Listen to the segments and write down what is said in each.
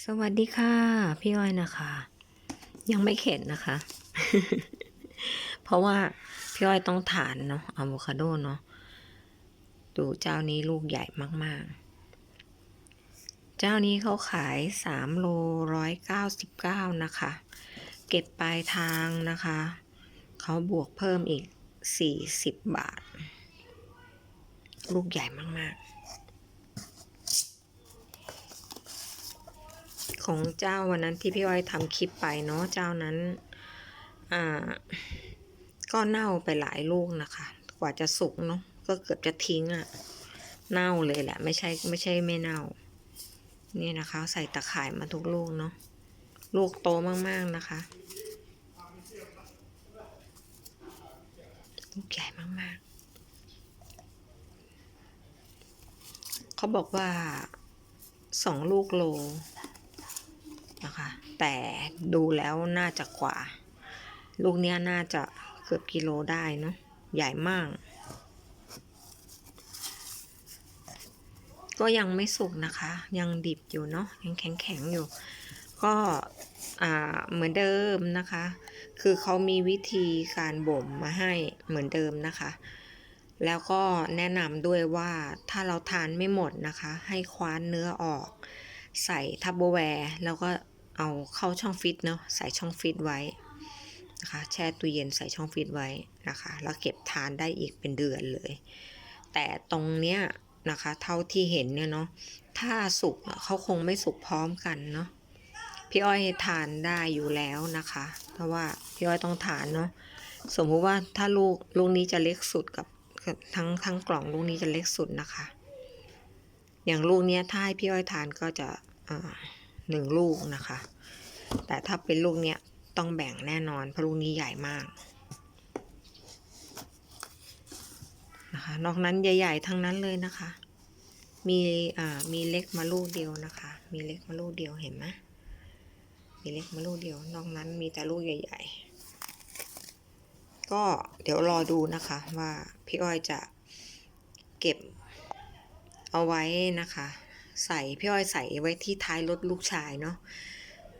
สวัสดีค่ะ พี่อ้อยนะคะ ยังไม่เข็ดนะคะ เพราะว่าพี่อ้อยต้องทานเนาะอะโวคาโดเนาะดูเจ้านี้ลูกใหญ่มากๆ เจ้านี้เขาขายสามโลร้อยเก้าสิบเก้านะคะ เก็บปลายทางนะคะ เขาบวกเพิ่มอีกสี่สิบบาท ลูกใหญ่มากๆ ของเจ้าวันนั้นที่พี่อ้อยทำคลิปไปเนาะเจ้านั้น อ่า ก็เน่าไปหลายลูกนะคะ กว่าจะสุกเนาะก็เกือบจะทิ้งอะเน่าเลยแหละ ไม่ใช่ไม่ใช่ไม่เน่า นี่นะคะ ใส่ตะข่ายมาทุกลูกเนาะลูกโตมากๆนะคะลูกใหญ่มากๆ เขาบอกว่าสองลูกโล นะคะ แต่ดูแล้วน่าจะกว่า ลูกเนี้ยน่าจะเกือบกิโลได้เนาะใหญ่มาก ก็ยังไม่สุกนะคะ ยังดิบอยู่เนาะยังแข็งแข็งๆอยู่ ก็เหมือนเดิมนะคะ คือเขามีวิธีการบ่มมาให้เหมือนเดิมนะคะ แล้วก็แนะนำด้วยว่าถ้าเราทานไม่หมดนะคะ ให้คว้านเนื้อออก ใส่ทับเบอร์แวร์แล้วก็ เอาเข้าช่องฟิตเนาะใส่ช่องฟิตไว้นะคะแช่ตู้เย็นใส่ช่องฟิตไว้นะคะ แล้วเก็บทานได้อีกเป็นเดือนเลย แต่ตรงเนี้ยนะคะเท่าที่เห็นเนี่ยเนาะถ้าสุกเขาคงไม่สุกพร้อมกันเนาะพี่อ้อยทานได้อยู่แล้วนะคะ เพราะว่าพี่อ้อยต้องทานเนาะสมมุติว่าถ้าลูกลูกนี้จะเล็กสุดกับกับทั้งทั้งกล่องลูกนี้จะเล็กสุดนะคะ อย่างลูกเนี้ยถ้าให้พี่อ้อยทานก็จะอ่า หนึ่งลูกนะคะ แต่ถ้าเป็นลูกเนี้ยต้องแบ่งแน่นอนเพราะลูกนี้ใหญ่มากนะคะนอกนั้นใหญ่ ๆ ทั้งนั้นเลยนะคะ มีอ่ามีเล็กมาลูกเดียวนะคะ มีเล็กมาลูกเดียวเห็นไหมมีเล็กมาลูกเดียวนอกนั้นมีแต่ลูกใหญ่ ๆ ก็เดี๋ยวรอดูนะคะว่าพี่อ้อยจะเก็บเอาไว้นะคะ ใส่พี่อ้อยใส่ไว้ที่ท้ายรถลูกชายเนาะ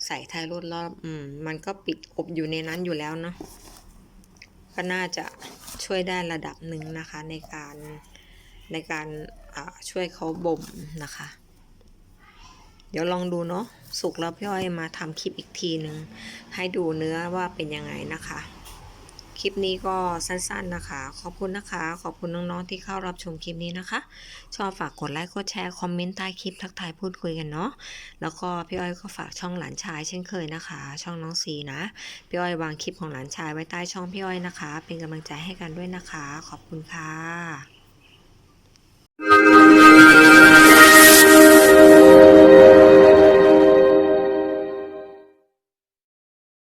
ใส่ท้ายรถแล้วอืมมันก็ปิดอบอยู่ในนั้นอยู่แล้วเนาะก็น่าจะช่วยได้ระดับหนึ่งนะคะในการในการช่วยเขาบ่มนะคะ เดี๋ยวลองดูเนาะสุกแล้วพี่อ้อยมาทำคลิปอีกทีหนึ่งให้ดูเนื้อว่าเป็นยังไงนะคะ คลิปนี้ก็สั้นๆนะคะ ขอบคุณนะคะ ขอบคุณน้องๆที่เข้ารับชมคลิปนี้นะคะ ชอบฝากกดไลค์กดแชร์คอมเมนต์ใต้คลิปทักทายพูดคุยกันเนาะแล้วก็พี่อ้อยก็ฝากช่องหลานชายเช่นเคยนะคะ ช่องน้องซีนะพี่อ้อยวางคลิปของหลานชายไว้ใต้ช่องพี่อ้อยนะคะ เป็นกำลังใจให้กันด้วยนะคะ ขอบคุณค่ะ